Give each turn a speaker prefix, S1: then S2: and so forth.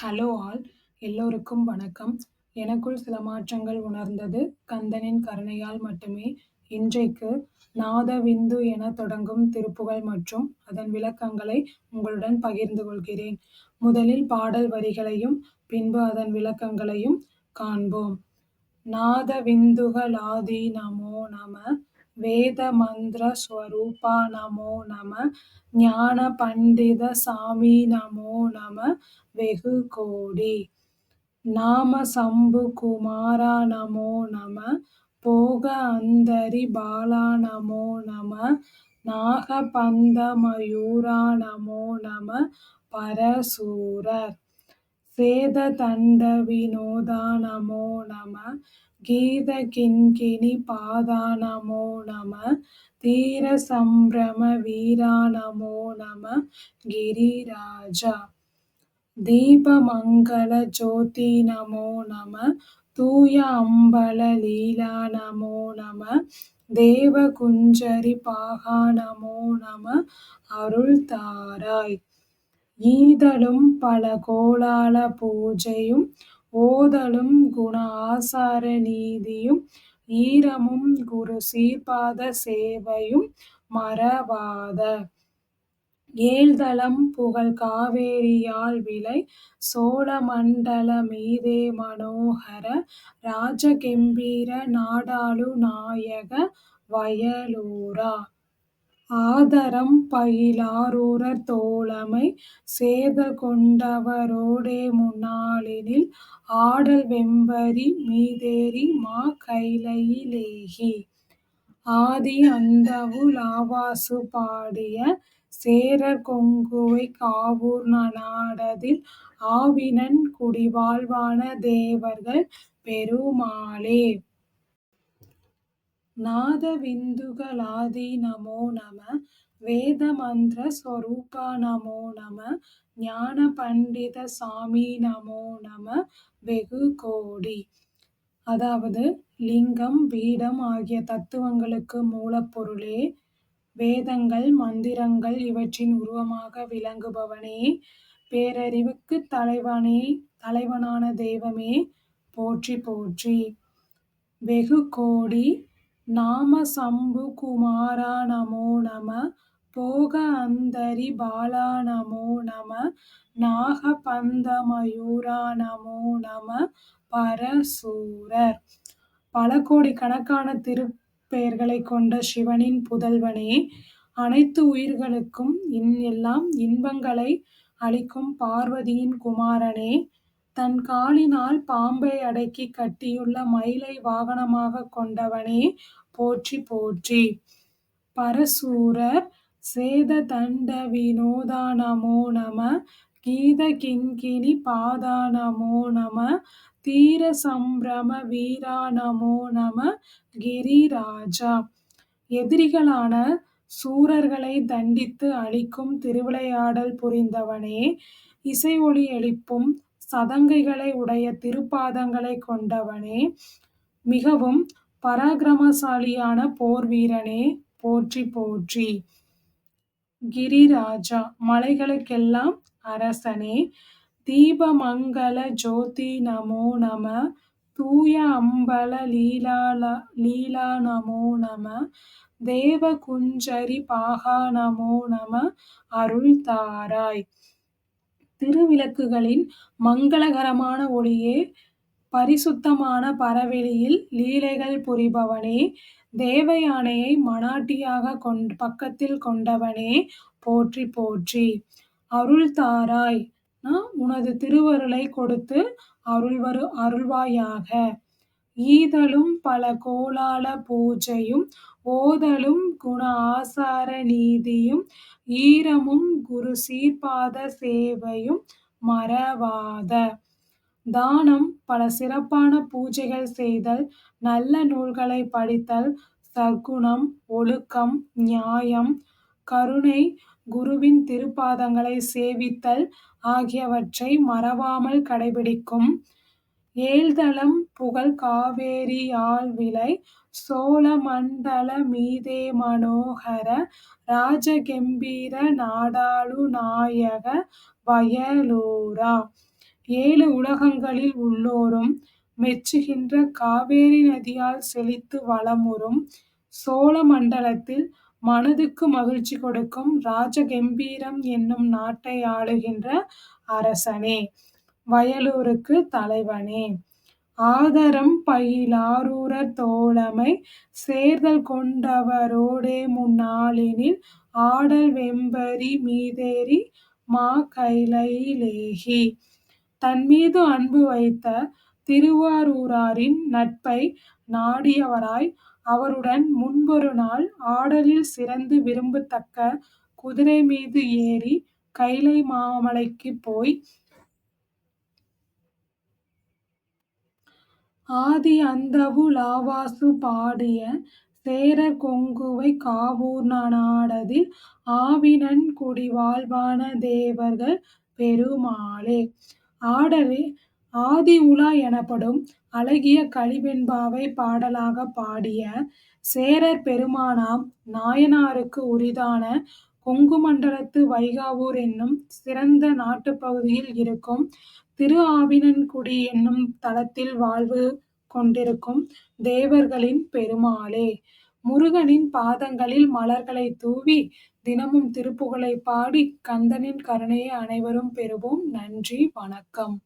S1: Hello all எல்லோருக்கும் வணக்கம். எனக்குள் சில மாற்றங்கள் உணர்ந்தது. கந்தனின் கருணையால் மட்டுமே. இன்றைக்கு நாத விந்து என தொடங்கும் திருப்புகள் மற்றும் அதன் விளக்கங்களை உங்களுடன் பகிர்ந்து கொள்கிறேன். முதலில் பாடல் வரிகளையும் பின்பு அதன் விளக்கங்களையும் காண்போம். நாத விந்துகலாதி நமோ நம. வேத நமோ நம ஞான பண்டித சாமி நமோ நம வெகு கோடி. நாம சம்பு குமாரா நமோ நம போக அந்தரி பாலா நமோ நம நாகபந்த மயூரா நமோ நம பரசூரர். சேத தண்ட வினோதா நமோ நம கீத கிண்கிணி பாதா நமோ நம தீர சம்பிரம வீரா நமோ நம கிரிராஜா. தீபமங்கள ஜோதி நமோ நம தூய அம்பல லீலா நமோ நம தேவ குஞ்சரி பாகா நமோ நம அருள் தாராய் ஈதலும் பல கோலால பூஜையும் ஓதலும் குண ஆசார நீதியும் ஈரமும் குரு சீர்பாத சேவையும் மறவாத. ஏழ்தளம் புகழ் காவேரியால் விளை சோழ மண்டல மீதே மனோகர ராஜகெம்பீர நாடாளு நாயக வயலூரா. ஆதரம் பயிலாரூரர் தோழமை சேதல் கொண்டவரோடே முன்னாளினில் ஆடல் வெம்பரி மீதேறி மா கைலையிலேகி ஆதி அந்தவு லாவாசு பாடிய சேரர் கொங்குவை காவூர் நாடதில் ஆவினன் குடிவாழ்வான தேவர்கள் பெருமாளே. நாதவிந்துகளாதி நமோ நம வேத மந்திர ஸ்வரூபா நமோ நம ஞான பண்டித சாமி நமோ நம வெகு கோடி. அதாவது லிங்கம் பீடம் ஆகிய தத்துவங்களுக்கு மூலப்பொருளே வேதங்கள் மந்திரங்கள் இவற்றின் உருவமாக விளங்குபவனே பேரறிவுக்கு தலைவனே தலைவனான தெய்வமே போற்றி போற்றி. வெகு கோடி நாம சம்பு குமாரா நமோ நம போக அந்தரி பாலா நமோ நம நாக பந்த மயூரா நமோ நம பரசூரர். பல கோடி கணக்கான திருப்பெயர்களைக் கொண்ட சிவனின் புதல்வனே அனைத்து உயிர்களுக்கும் இன் எல்லாம் இன்பங்களை அளிக்கும் பார்வதியின் குமாரனே தன் காலினால் பாம்பை அடக்கி கட்டியுள்ள மயிலை வாகனமாகக் கொண்டவனே போற்றி போற்றி. பரசூரர் சேத தண்ட வினோதா நமோ? நம கீத கிண்கிணி பாதா நமோ? நம தீர சம்பிரம வீரா நமோ? நம கிரிராஜா. எதிரிகளான சூரர்களை தண்டித்து அழிக்கும் திருவிளையாடல் புரிந்தவனே இசை ஒளி எழுப்பும் சதங்கைகளை உடைய திருப்பாதங்களைக் கொண்டவனே மிகவும் பராக்கிரமசாலியான போர் வீரனே போற்றி போற்றி. கிரிராஜா மலைகளுக்கெல்லாம் அரசனே தீபமங்கள ஜோதி நமோ நம தூய அம்பல லீலா நமோ நம தேவ குஞ்சரி பாகா நமோ நம அருள் தாராய். திருவிளக்குகளின் மங்களகரமான ஒளியே பரிசுத்தமான பரவெளியில் லீலைகள் புரிபவனே தேவயானையை கொண் பக்கத்தில் கொண்டவனே போற்றி போற்றி. அருள் தாராய் உனது திருவருளை கொடுத்து அருள்வரு அருள்வாயாக. ஈதலும் பல கோலால பூஜையும் ஓதலும் குண ஆசார நீதியும் ஈரமும் குரு சீர்பாத சேவையும் மறவாத. தானம் பல சிறப்பான பூஜைகள் செய்தல் நல்ல நூல்களை படித்தல் சற்குணம் ஒழுக்கம் நியாயம் கருணை குருவின் திருப்பாதங்களை சேவித்தல் ஆகியவற்றை மறவாமல் கடைபிடிக்கும். ஏழ்தலம் புகழ் காவேரியால் விளை சோழ மண்டல மீதே மனோகர ராஜகம்பீர நாடாளு நாயக வயலூரா ஏழு உலகங்களில் உள்ளோரும் மெச்சுகின்ற காவேரி நதியால் செழித்து வளமுறும் சோழ மண்டலத்தில் மனதுக்கு மகிழ்ச்சி கொடுக்கும் ராஜகம்பீரம் என்னும் நாட்டை ஆளுகின்ற அரசனே. வயலூருக்கு தலைவனே. ஆதரம் பயிலாரூரர் தோழமை சேர்தல் கொண்டவரோடே முன்னாளினில் ஆடல் வெம்பரி மீதேறி மா கைலையிலேகி தன்மீது அன்பு வைத்த திருவாரூராரின் நட்பை நாடியவராய் அவருடன் முன்பொரு நாள் ஆடலில் சிறந்து விரும்பத்தக்க குதிரைமீது ஏறி கைலை மாமலைக்கு போய் ஆதி அந்தவு லாவாசு பாடிய சேரர் கொங்குவை காவூர்நா ஆவினன் ஆவினன்குடி வாழ்வான தேவர்கள் பெருமாளே. ஆதி உலா எனப்படும் அழகிய கலிவெண்பாவைப் பாடலாகப் பாடிய சேரர் பெருமானாம் நாயனாருக்கு உரிதான கொங்கு மண்டலத்து வைகாவூர் என்னும் சிறந்த நாட்டுப்பகுதியில் இருக்கும் திருஆவினன்குடி என்னும் தலத்தில் வாழ்வு கொண்டிருக்கும் தேவர்களின் பெருமாளே. முருகனின் பாதங்களில் மலர்களை தூவி தினமும் திருப்புகழைப் பாடி கந்தனின் கருணையை அனைவரும் பெறுவோம். நன்றி வணக்கம்.